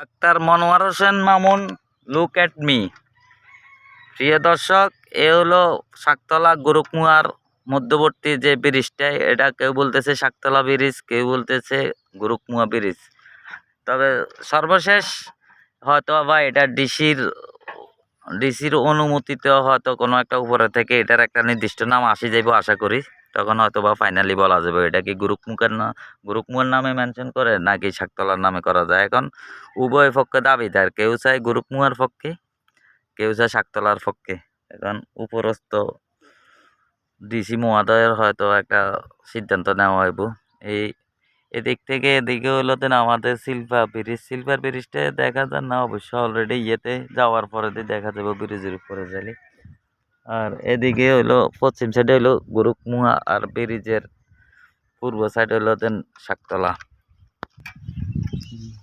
Doctor Monowar Hossain Mamun look at me প্রিয় দর্শক, এ হলো শাকতলা গুরুকুয়ার মধ্যবর্তী যে ব্রিজটা, এটা কেউ বলতেছে শাকতলা ব্রিজ, কেউ বলতেছে গুরুকুয়া ব্রিজ। তবে সর্বশেষ হয়তো বা এটা ডিসির ডিসির অনুমতিতে হয়তো কোনো একটা উপরে থেকে এটার একটা নির্দিষ্ট নাম আসি যাইব আশা করি। তখন হয়তো বা ফাইনালি বলা যাবে, এটা কি গুরুকমুখের না গুরুকমুখের নামে মেনশন করে, নাকি শাকতলার নামে করা যায়? এখন উভয় পক্ষে দাবিদার কেউ চায় গুরুকমুয়ার পক্ষে, কেউ চায় শাকতলার পক্ষে। এখন উপরস্থ ডিসি মহোদয়ের হয়তো একটা সিদ্ধান্ত নেওয়া হইব। এই এদিক থেকে এদিকে হলো দেন আমাদের শিল্পা ব্রিজ। শিল্পার ব্রিজটা দেখা যায় না, অবশ্য অলরেডি ইয়েতে যাওয়ার পরে দিয়ে দেখা যাবে ব্রিজের উপরে যাইলে। আর এদিকে হইল পশ্চিম সাইডে হইল গুরুকমুয়া আর ব্রিজের পূর্ব সাইডে হলো দেন শাকতলা হুম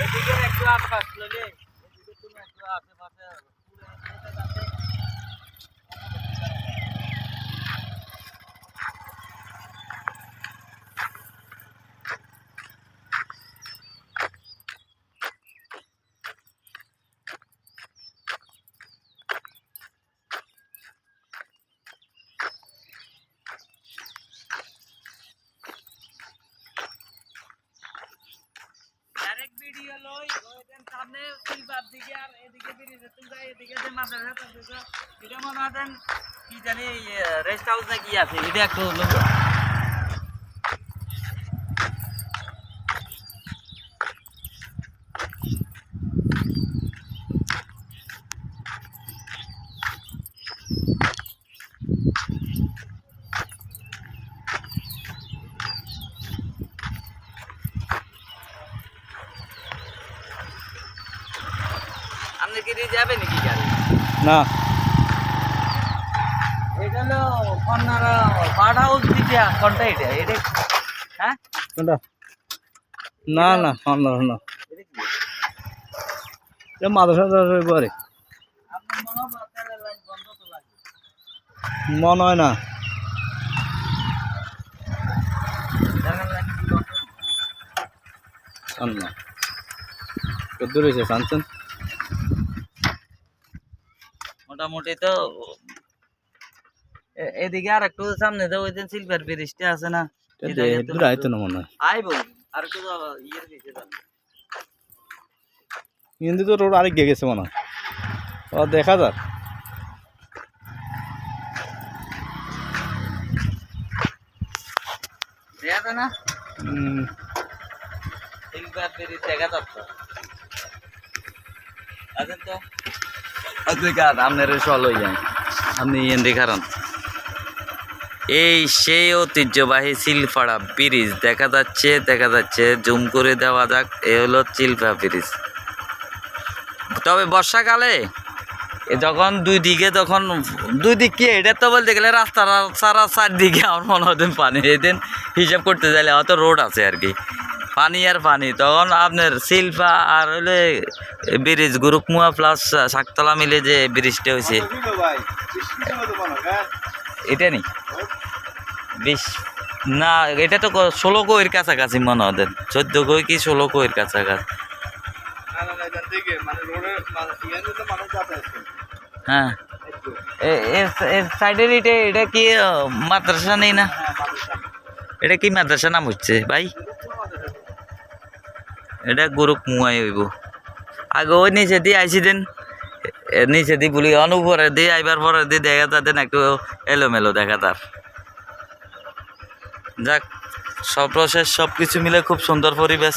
এদিকে একটু আশপাশ লইলে এদিকে তুমি একটু আশেপাশে ওইখান সামনে শিলপার দিকে আর এদিকে ব্রিজে তুমি যাই এদিকে যে মাদ্রাসা এটা মনে হয় কি জানি রেস্ট হাউস না কি আছে, এটা একটু আপনি কি যাবে নাকি গাড়ি? না। এটা হলো কন্যার বার্ড হাউস দিকে কোনটা এটা এটা হ্যাঁ? কোনটা? না না না না এটা মাদ্রাসা পরে। মনে হয় না। জানার লাইন কি বন্ধ? জান না কত রয়েছে শানছেন মোটামুটি তো এদিকে আর একটু সামনে তো ওই দিন সিলভার ব্রিজটা আছে না এটা যেহেতু দূর আইতো না মনে হয়। আইব আর একটু ইয়ের দিকে কিন্তু তো রোড আরেক গেছে মনে হয়। ও দেখা যাক। দেখা না? হুম, সিলভার ব্রিজ দেখা যাচ্ছে। আছেন তো। কার আপনার সল হয়ে যায়। আপনি ইয়েন দেখারান এই সেই ঐতিহ্যবাহী চিলপাড়া ব্রিজ দেখা যাচ্ছে দেখা যাচ্ছে, জুম করে দেওয়া যাক, এ হলো চিলপা ব্রিজ। তবে বর্ষাকালে যখন দুই দিকে যখন দুই দিক কি, এটা তো বলতে গেলে রাস্তা সারা চারদিকে আমার মনে হয় পানি এদিন হিসাব করতে চাইলে হয়তো রোড আছে আর কি। পানি আর পানি। তখন আপনার শিল্পা আর হলে ব্রিজ গুরুকমুয়া প্লাস শাকতলা মিলে যে ব্রিজটা হয়েছে এটা নেই বিশ, না, এটা তো ষোলো কইর কাছাকাছি মনে হয় চোদ্দ কই কি ষোলো কইর কাছাকাছি। হ্যাঁ। সাইডের এটা এটা কি মাদ্রাসা নেই না? এটা কি মাদ্রাসা নাম হচ্ছে, ভাই? এটা গরুক মুয়াই হইব। আগে ওই নিচে দিয়ে আইসি দেন। নিচে দিয়ে বলি অনুপরে দিয়ে আইবার পরে দিয়ে দেখা তাদের একটু এলোমেলো দেখা তার যাক, সব প্রসেস সব কিছু মিলে খুব সুন্দর পরিবেশ